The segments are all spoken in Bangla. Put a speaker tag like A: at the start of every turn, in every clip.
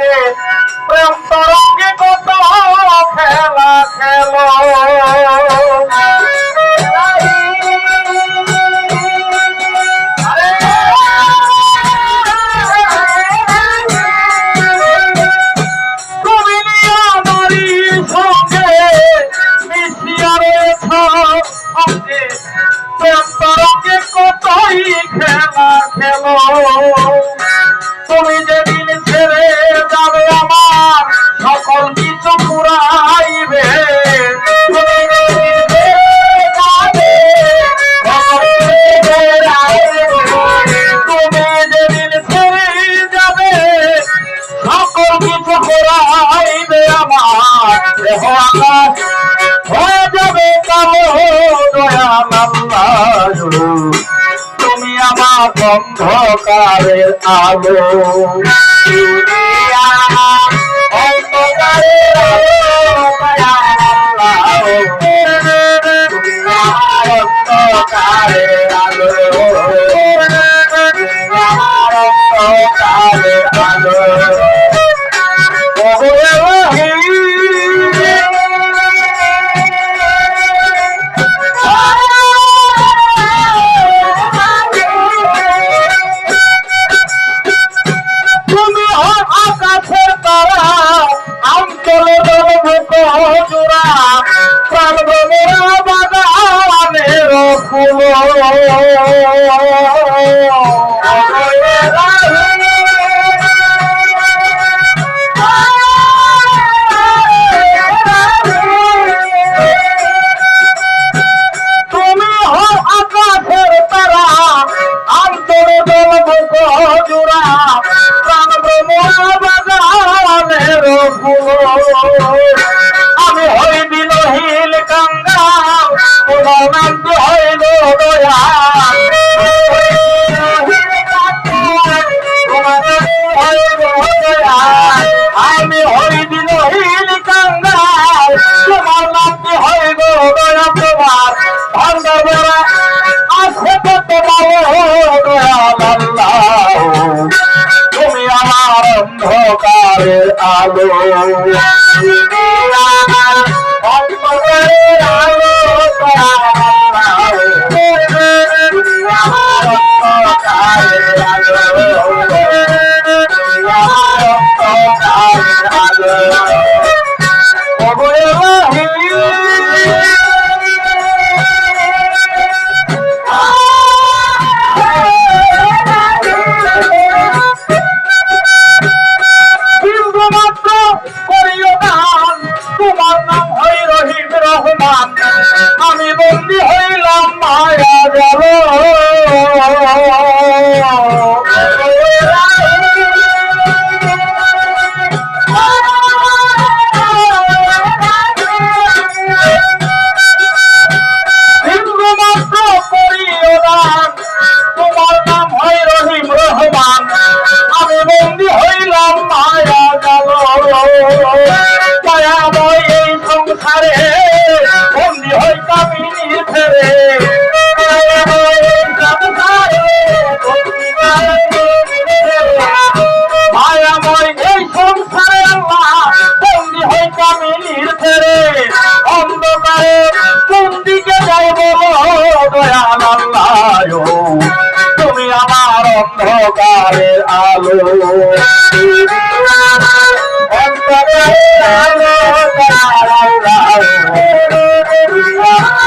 A: Yeah. ঘোরাইবে আমার দেহ আমার হয়ে যাবে তুমি আমার অন্ধকারের আলো। অন্ধকারের আলো তুমি আমার অন্ধকারের Oh, আমি হই বিলহীন কাঙ্গাল পুনরান্ত হইল দয়া তারে বন্দি হই কামিনী ফেরে মায়াময় এই সংসারে আল্লাহ বন্দি অন্ধকারে কোন দিকে যাই বলো তুমি আমার অন্ধকারের আলো। অন্ধকারের আলো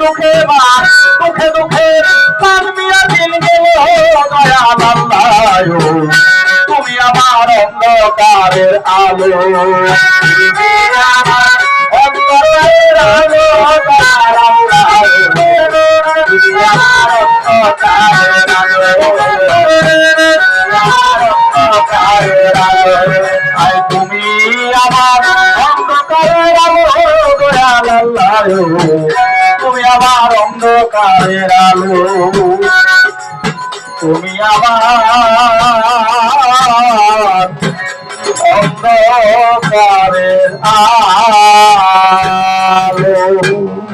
A: চোখে মা দুঃখে দুঃখে পান মিয়া দিন গেল দয়া আল্লাহ তুমি আমার অন্ধকারের আলো। আল্লাহ। তুমি আমার অন্ধকারের আলো তুমি আমার অন্ধকারের আলো